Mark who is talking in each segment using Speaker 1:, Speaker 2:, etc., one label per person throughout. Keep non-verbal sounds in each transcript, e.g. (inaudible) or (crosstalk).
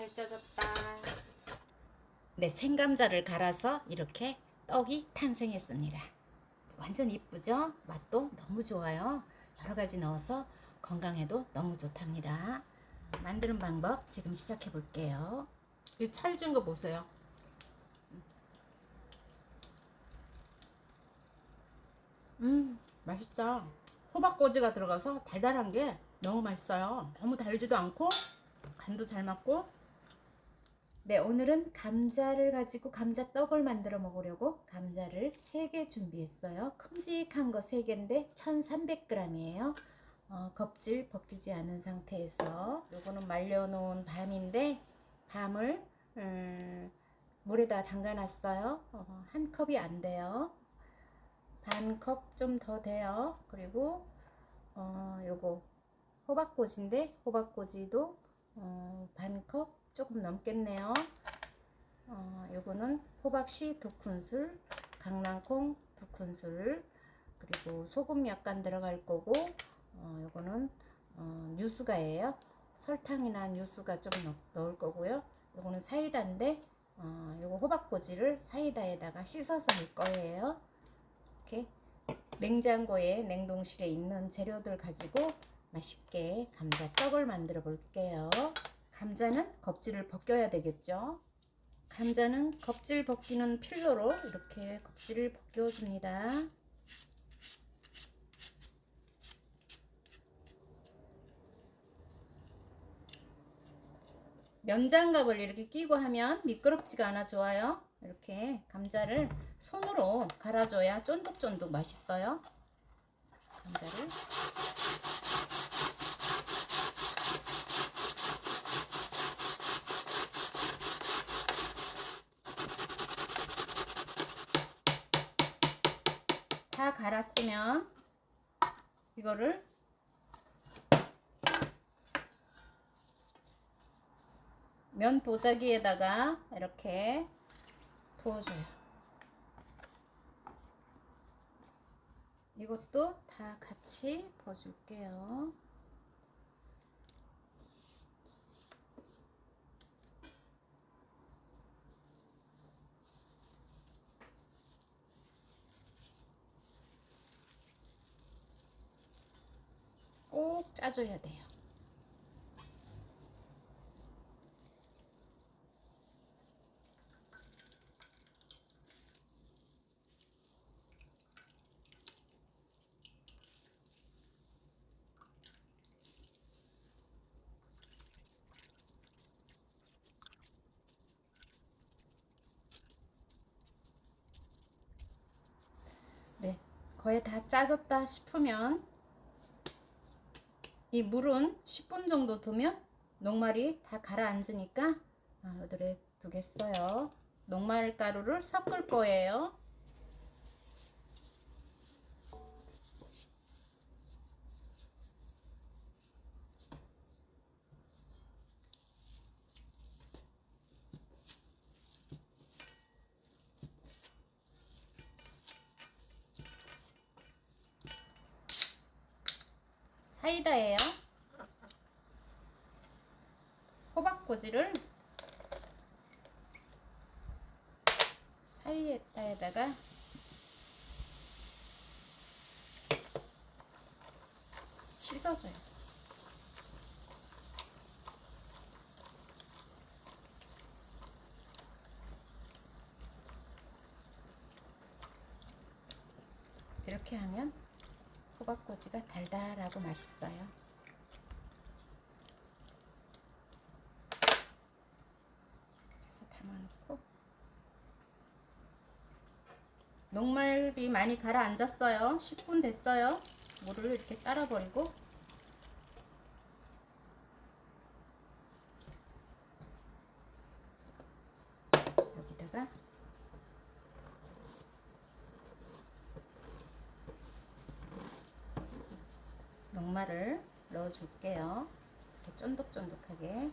Speaker 1: 잘 쪄졌다. 네, 생감자를 갈아서 이렇게 떡이 탄생했습니다. 완전 이쁘죠? 맛도 너무 좋아요. 여러 가지 넣어서 건강에도 너무 좋답니다. 만드는 방법 지금 시작해 볼게요.
Speaker 2: 이 찰진 거 보세요. 음, 맛있다. 호박꼬지가 들어가서 달달한 게 너무 맛있어요. 너무 달지도 않고 간도 잘 맞고
Speaker 1: 네, 오늘은 감자를 가지고 감자떡을 만들어 먹으려고 감자를 3개 준비했어요. 큼직한 거 3개인데 1300g이에요. 어, 껍질 벗기지 않은 상태에서 요거는 말려놓은 밤인데 밤을 음, 물에다 담가놨어요. 어, 한 컵이 안 돼요. 반 컵 좀 더 돼요. 그리고 어, 요거 호박꼬지인데 호박꼬지도 어, 반컵 조금 넘겠네요. 어, 요거는 호박씨 두 큰술, 강낭콩 두 큰술, 그리고 소금 약간 들어갈 거고, 어, 요거는 어, 뉴스가예요. 설탕이나 뉴스가 좀 넣, 넣을 거고요. 요거는 사이다인데, 어, 요거 호박꼬지를 사이다에다가 씻어서 할 거예요. 이렇게 냉장고에 냉동실에 있는 재료들 가지고 맛있게 감자떡을 만들어 볼게요. 감자는 껍질을 벗겨야 되겠죠. 감자는 껍질 벗기는 필로로 이렇게 껍질을 벗겨줍니다. 면장갑을 이렇게 끼고 하면 미끄럽지가 않아 좋아요. 이렇게 감자를 손으로 갈아줘야 쫀득쫀득 맛있어요. 감자를 갈았으면 이거를 면 도자기에다가 이렇게 부어줘요. 이것도 다 같이 부어줄게요. 꼭 짜줘야 돼요. 네, 거의 다 짜졌다 싶으면 이 물은 10분 정도 두면 녹말이 다 가라앉으니까 아, 여기에 두겠어요. 녹말 가루를 섞을 거예요. 사이다예요. 호박꼬지를 사이에다가 씻어줘요. 이렇게 하면 호박꼬지가 달달하고 맛있어요. 그래서 담아놓고 녹말이 많이 가라앉았어요. 10분 됐어요. 물을 이렇게 따라버리고 여기다가 녹말을 넣어줄게요. 이렇게 쫀득쫀득하게.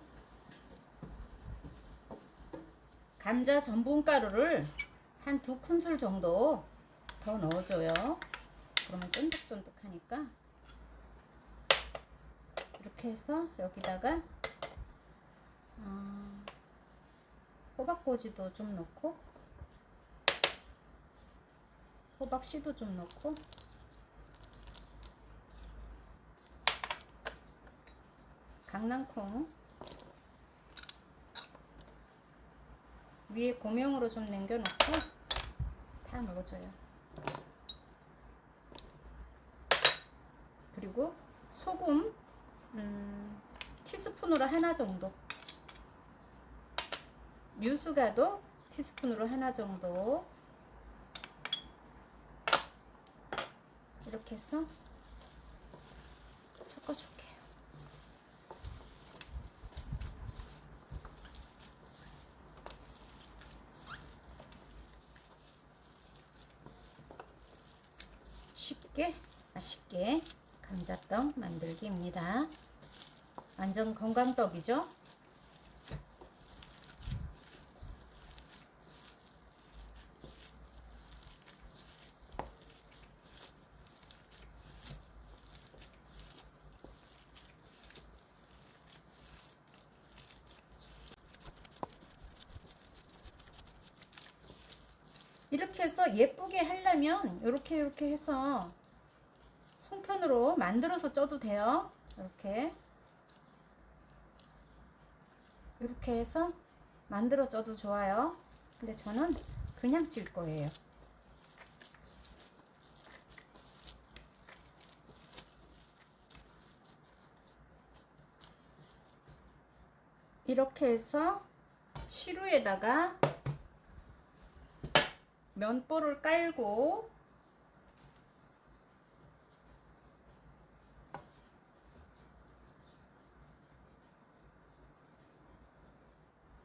Speaker 1: 감자 전분가루를 한 두 큰술 정도 더 넣어줘요. 그러면 쫀득쫀득하니까. 이렇게 해서 여기다가 어, 호박꼬지도 좀 넣고 호박씨도 좀 넣고 강낭콩. 위에 고명으로 좀 남겨놓고 다 넣어줘요. 그리고 소금 음, 티스푼으로 하나 정도. 유수가도 티스푼으로 하나 정도. 이렇게 해서 섞어줄게요. 쉽게 맛있게 감자떡 만들기입니다. 완전 건강떡이죠? 해서 예쁘게 하려면 이렇게 이렇게 해서 송편으로 만들어서 쪄도 돼요. 이렇게 이렇게 해서 만들어 쪄도 좋아요. 근데 저는 그냥 찔 거예요. 이렇게 해서 시루에다가 면보를 깔고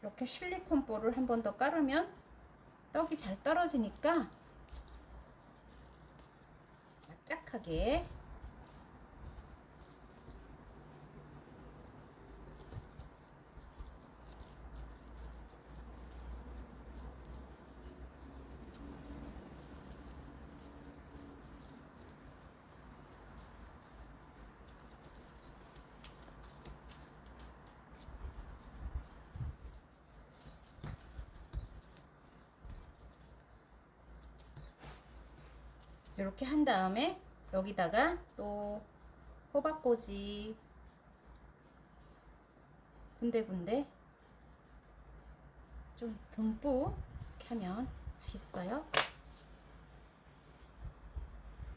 Speaker 1: 이렇게 실리콘 볼을 한 번 더 깔으면 떡이 잘 떨어지니까 짝하게 이렇게 한 다음에 여기다가 또 호박꼬지 군데군데 좀 듬뿍 하면 맛있어요.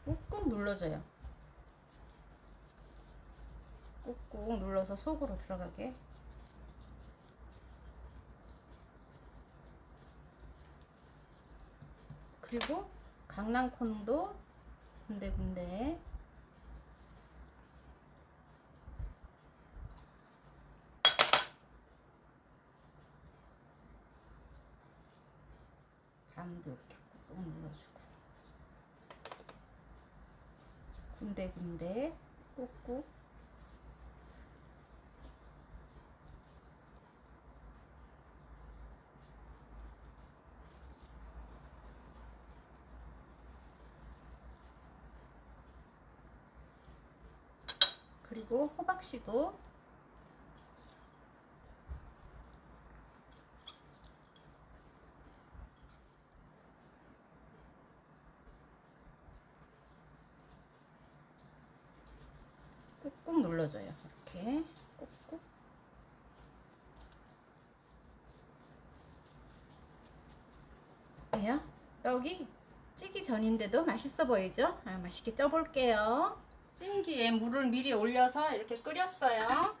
Speaker 1: 꾹꾹 눌러줘요. 꾹꾹 눌러서 속으로 들어가게. 그리고 강낭콩도 군데군데. 밤도 이렇게 꾹꾹 눌러주고. 군데군데 꾹꾹 그리고 호박씨도 꾹꾹 눌러줘요. 이렇게 꾹꾹. 떡이 찌기 전인데도 맛있어 보이죠? 아, 맛있게 쪄볼게요. 찜기에 물을 미리 올려서 이렇게 끓였어요.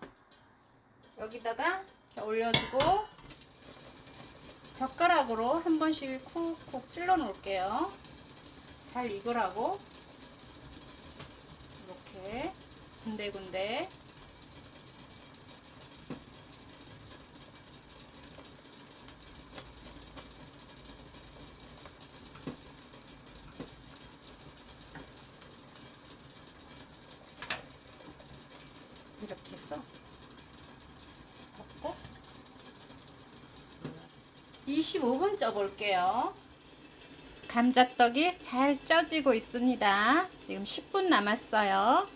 Speaker 1: 여기다가 이렇게 올려주고 젓가락으로 한 번씩 쿡쿡 찔러 놓을게요. 잘 익으라고 이렇게 군데군데 이렇게 해서 덮고 25분 쪄볼게요. 감자떡이 잘 쪄지고 있습니다. 지금 10분 남았어요.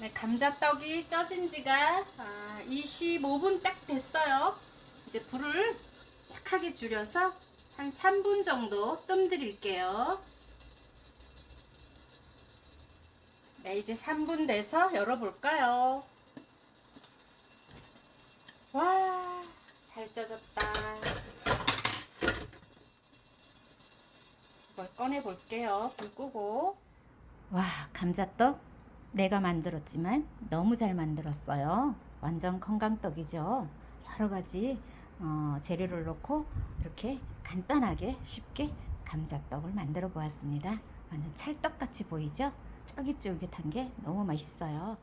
Speaker 2: 네, 감자떡이 쪄진 지가 아, 25분 딱 됐어요. 이제 불을 약하게 줄여서 한 3분 정도 뜸 들일게요. 네, 이제 3분 돼서 열어볼까요? 와, 잘 쪄졌다. 이걸 꺼내 볼게요. 불 끄고.
Speaker 1: 와, 감자떡 내가 만들었지만 너무 잘 만들었어요. 완전 건강떡이죠. 여러 가지 어, 재료를 넣고 이렇게 간단하게 쉽게 감자떡을 만들어 보았습니다. 완전 찰떡 같이 보이죠? 쫄깃쫄깃한 게 너무 맛있어요.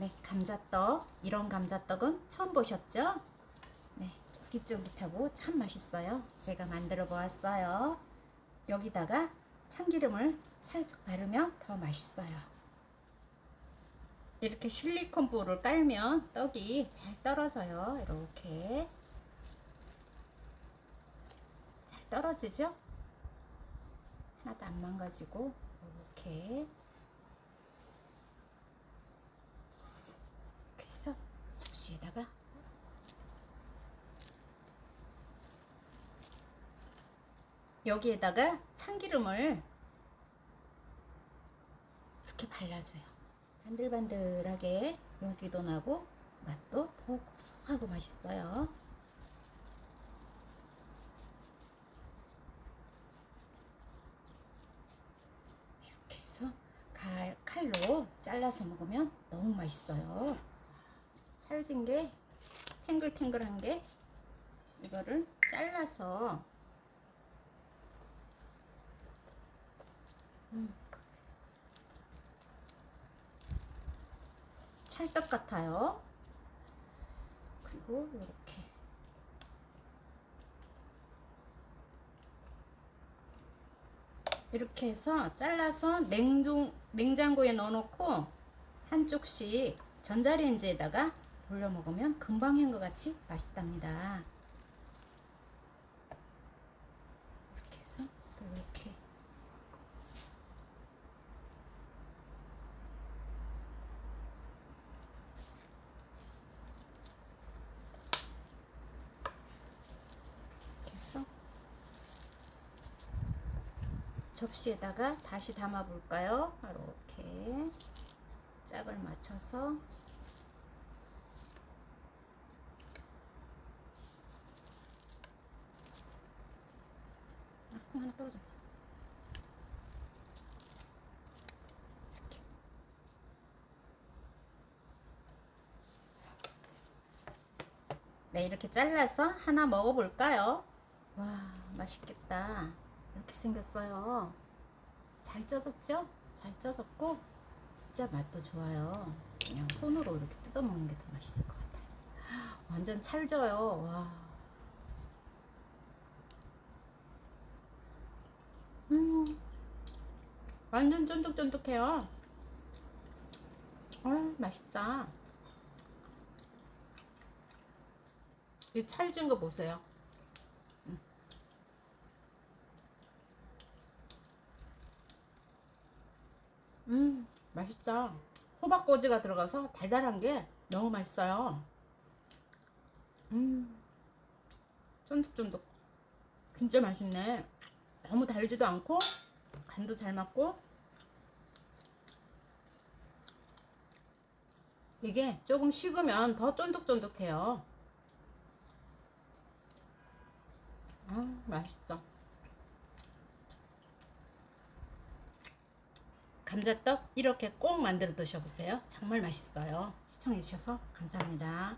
Speaker 1: 네, 감자떡. 이런 감자떡은 처음 보셨죠? 네, 쫄깃쫄깃하고 참 맛있어요. 제가 만들어 보았어요. 여기다가 참기름을 살짝 바르면 더 맛있어요.
Speaker 2: 이렇게 실리콘 볼을 깔면 떡이 잘 떨어져요. 이렇게.
Speaker 1: 잘 떨어지죠? 하나도 안 망가지고 이렇게 이렇게 해서 접시에다가
Speaker 2: 여기에다가 참기름을
Speaker 1: 이렇게 발라줘요. 반들반들하게 윤기도 나고 맛도 더 고소하고 맛있어요. 이렇게 해서 칼, 칼로 잘라서 먹으면 너무 맛있어요.
Speaker 2: 찰진 게 탱글탱글한 게 이거를 잘라서.
Speaker 1: 찰떡 같아요. 그리고 이렇게.
Speaker 2: 이렇게 해서 잘라서 냉동 냉장고에 넣어놓고 한쪽씩 전자레인지에다가
Speaker 1: 돌려 먹으면 금방 한 것 같이 맛있답니다. 이렇게 해서 또 이렇게 접시에다가 다시 담아 볼까요? 이렇게 짝을 맞춰서 아, 콩 하나 떨어졌다. 네, 이렇게 잘라서 하나 먹어볼까요? 와, 맛있겠다. 이렇게 생겼어요. 잘 쪄졌죠? 잘 쪄졌고, 진짜 맛도 좋아요. 그냥 손으로 이렇게 뜯어먹는 게 더 맛있을 것 같아요. (gasps) 완전 찰져요. 와.
Speaker 2: 음, 완전 쫀득쫀득해요. 아, 맛있다. 이 찰진 거 보세요. 음. 음, 맛있다. 호박꼬지가 들어가서 달달한 게 너무 맛있어요. 음, 쫀득쫀득. 진짜 맛있네. 너무 달지도 않고 간도 잘 맞고 이게 조금 식으면 더 쫀득쫀득해요. 아 맛있어. 감자떡 이렇게 꼭 만들어 드셔보세요. 정말 맛있어요. 시청해주셔서 감사합니다.